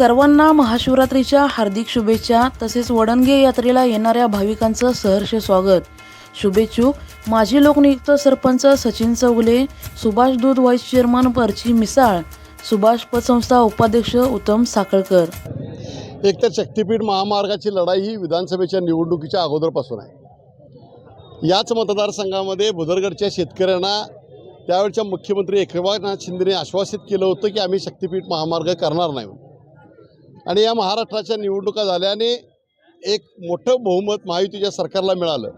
सर्वांना महाशिवरात्रीच्या हार्दिक शुभेच्छा. तसेच वडणगे यात्रेला येणाऱ्या भाविकांचं सहर्ष स्वागत. शुभेच्छुक माजी लोकनियुक्त सरपंच सचिन चौगुले सुभाष दूध व्हाईस चेअरमन परची मिसाळ सुभाष पतसंस्था उपाध्यक्ष उत्तम साखळकर. एकतर शक्तीपीठ महामार्गाची लढाई ही विधानसभेच्या निवडणुकीच्या अगोदरपासून आहे. याच मतदारसंघामध्ये भुदरगडच्या शेतकऱ्यांना त्यावेळच्या मुख्यमंत्री एकनाथ शिंदेने आश्वासित केलं होतं की आम्ही शक्तीपीठ महामार्ग करणार नाही म्हणून. आणि या महाराष्ट्राच्या निवडणुका झाल्याने एक मोठं बहुमत महायुतीच्या सरकारला मिळालं.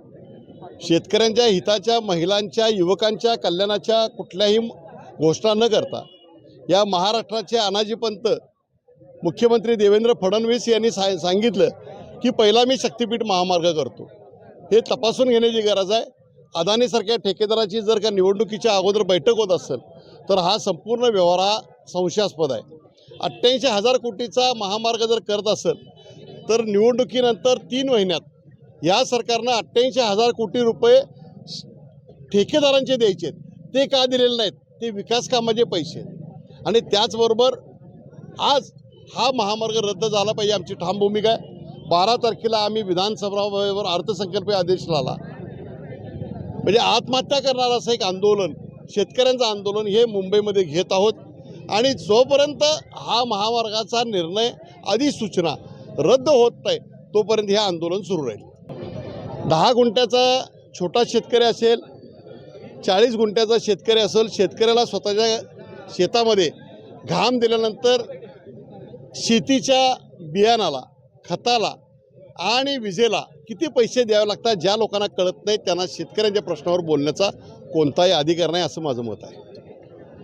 शेतकऱ्यांच्या हिताच्या महिलांच्या युवकांच्या कल्याणाच्या कुठल्याही घोषणा न करता या महाराष्ट्राचे अनाजीपंत मुख्यमंत्री देवेंद्र फडणवीस यांनी सा सांगितलं की पहिला मी शक्तीपीठ महामार्ग करतो. हे तपासून घेण्याची गरज आहे. अदानीसारख्या ठेकेदाराची जर का निवडणुकीच्या अगोदर बैठक होत असेल तर हा संपूर्ण व्यवहार हा संशयास्पद आहे. अठ्ठ्याऐंशी हजार कोटीचा महामार्ग जर करत असेल तर निवडणुकीनंतर तीन महिन्यात या सरकारनं अठ्ठ्याऐंशी हजार कोटी रुपये ठेकेदारांचे द्यायचे आहेत. ते का दिलेले नाहीत? ते विकास कामाचे पैसे आणि त्याचबरोबर आज हा महामार्ग रद्द झाला पाहिजे आमची ठाम भूमिका आहे. बारा तारखेला आम्ही विधानसभावर अर्थसंकल्पीय आदेश लावला. म्हणजे आत्महत्या करणार असं एक आंदोलन शेतकऱ्यांचं आंदोलन हे मुंबईमध्ये घेत आहोत. आणि जोपर्यंत हा महामार्गाचा निर्णय अधिसूचना रद्द होत नाही तोपर्यंत हे आंदोलन सुरू राहील. दहा गुंठ्याचा छोटा शेतकरी असेल चाळीस गुंठ्याचा शेतकरी असेल शेतकऱ्याला स्वतःच्या शेतामध्ये घाम दिल्यानंतर शेतीच्या बियाणाला खताला आणि विजेला किती पैसे द्यावे लागतात ज्या लोकांना कळत नाही त्यांना शेतकऱ्यांच्या प्रश्नावर बोलण्याचा कोणताही अधिकार नाही असं माझं मत आहे.